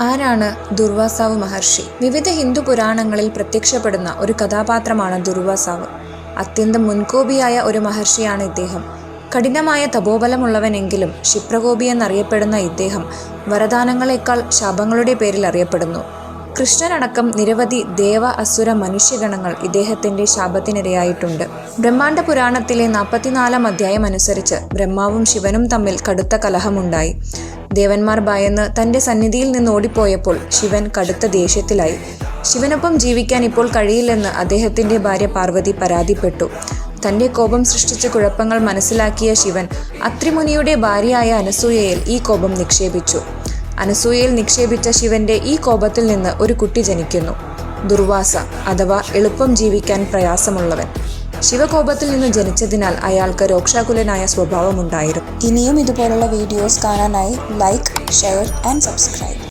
ആരാണ് ദുർവാസാവ് മഹർഷി? വിവിധ ഹിന്ദു പുരാണങ്ങളിൽ പ്രത്യക്ഷപ്പെടുന്ന ഒരു കഥാപാത്രമാണ് ദുർവാസാവ്. അത്യന്തം മുൻകോപിയായ ഒരു മഹർഷിയാണ് ഇദ്ദേഹം. കഠിനമായ തപോബലമുള്ളവനെങ്കിലും ക്ഷിപ്രകോപി എന്നറിയപ്പെടുന്ന ഇദ്ദേഹം വരദാനങ്ങളെക്കാൾ ശാപങ്ങളുടെ പേരിൽ അറിയപ്പെടുന്നു. കൃഷ്ണനടക്കം നിരവധി ദേവ അസുര മനുഷ്യഗണങ്ങൾ ഇദ്ദേഹത്തിന്റെ ശാപത്തിനിരയായിട്ടുണ്ട്. ബ്രഹ്മാണ്ഡ പുരാണത്തിലെ നാൽപ്പത്തിനാലാം അധ്യായം അനുസരിച്ച് ബ്രഹ്മാവും ശിവനും തമ്മിൽ കടുത്ത കലഹമുണ്ടായി. ദേവന്മാർ ഭയന്ന് തന്റെ സന്നിധിയിൽ നിന്ന് ഓടിപ്പോയപ്പോൾ ശിവൻ കടുത്ത ദേഷ്യത്തിലായി. ശിവനൊപ്പം ജീവിക്കാൻ ഇപ്പോൾ കഴിയില്ലെന്ന് അദ്ദേഹത്തിന്റെ ഭാര്യ പാർവതി പരാതിപ്പെട്ടു. തന്റെ കോപം സൃഷ്ടിച്ച കുഴപ്പങ്ങൾ മനസ്സിലാക്കിയ ശിവൻ അത്രിമുനിയുടെ ഭാര്യയായ അനസൂയയിൽ ഈ കോപം നിക്ഷേപിച്ചു. അനസൂയയിൽ നിക്ഷേപിച്ച ശിവന്റെ ഈ കോപത്തിൽ നിന്ന് ഒരു കുട്ടി ജനിക്കുന്നു. ദുർവാസ അഥവാ എളുപ്പം ജീവിക്കാൻ പ്രയാസമുള്ളവൻ. ശിവകോപത്തിൽ നിന്ന് ജനിച്ചതിനാൽ അയാൾക്ക് രോക്ഷാകുലനായ സ്വഭാവമുണ്ടായിരുന്നു. ഇനിയും ഇതുപോലുള്ള വീഡിയോസ് കാണാനായി ലൈക്ക് ഷെയർ ആൻഡ് സബ്സ്ക്രൈബ്